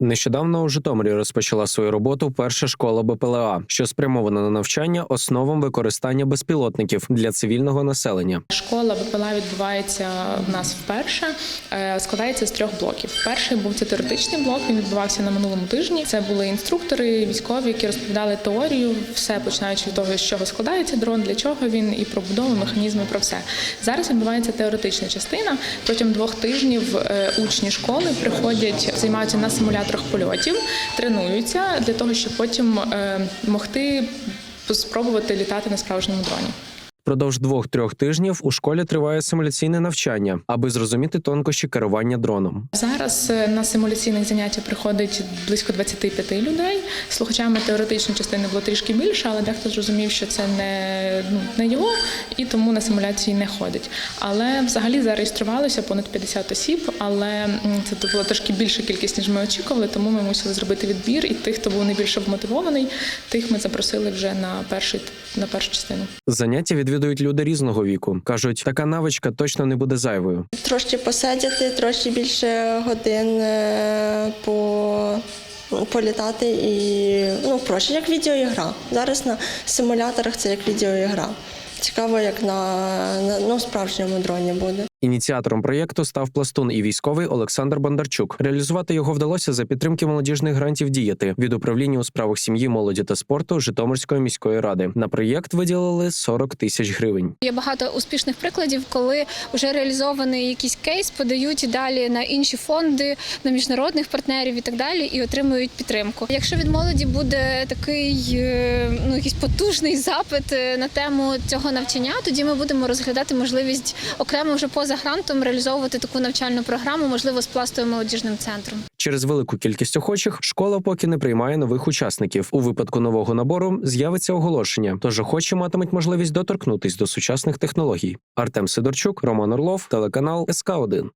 Нещодавно у Житомирі розпочала свою роботу перша школа БПЛА, що спрямована на навчання основам використання безпілотників для цивільного населення. Школа БПЛА відбувається в нас вперше. Е, Складається з трьох блоків. Перший був це теоретичний блок. Він відбувався на минулому тижні. Це були інструктори, військові, які розповідали теорію, все починаючи від того, з чого складається дрон, для чого він і про будову, механізми, про все. Зараз відбувається теоретична частина. Протягом двох тижнів е, учні школи приходять, займаються на симуляторах польотів, тренуються для того, щоб потім е, могти спробувати літати на справжньому дроні. Впродовж двох-трьох тижнів у школі триває симуляційне навчання, аби зрозуміти тонкощі керування дроном. Зараз е, на симуляційних заняття приходить близько 25 людей. Слухачами теоретичної частини було трішки більше, але дехто зрозумів, що це не, ну, не його, і тому на симуляції не ходить. Але взагалі зареєструвалося понад 50 осіб, але це була трошки більша кількість, ніж ми очікували, тому ми мусили зробити відбір. І тих, хто був найбільше вмотивований, тих ми запросили вже на перший на першу частину. Заняття відвідують люди різного віку. кажуть, така навичка точно не буде зайвою. Трошки посидіти, трошки більше годин е, по. Політати і ну проще, як відеоігра. Зараз на симуляторах це як відеоігра. Цікаво, як на, на ну, справжньому дроні буде. Ініціатором проєкту став пластун і військовий Олександр Бондарчук. Реалізувати його вдалося за підтримки молодіжних грантів діяти від управління у справах сім'ї, молоді та спорту Житомирської міської ради. На проєкт виділили 40 тисяч гривень. Є багато успішних прикладів, коли вже реалізований якийсь кейс, подають далі на інші фонди, на міжнародних партнерів і так далі, і отримують підтримку. Якщо від молоді буде такий е, ну якийсь потужний запит е, на тему цього навчання, тоді ми будемо розглядати можливість окремо вже поза грантом реалізовувати таку навчальну програму, можливо, з пластовим молодіжним центром. Через велику кількість охочих школа поки не приймає нових учасників. У випадку нового набору з'явиться оголошення, тож охочі матимуть можливість доторкнутись до сучасних технологій. Артем Сидорчук, Роман Орлов, телеканал СК 1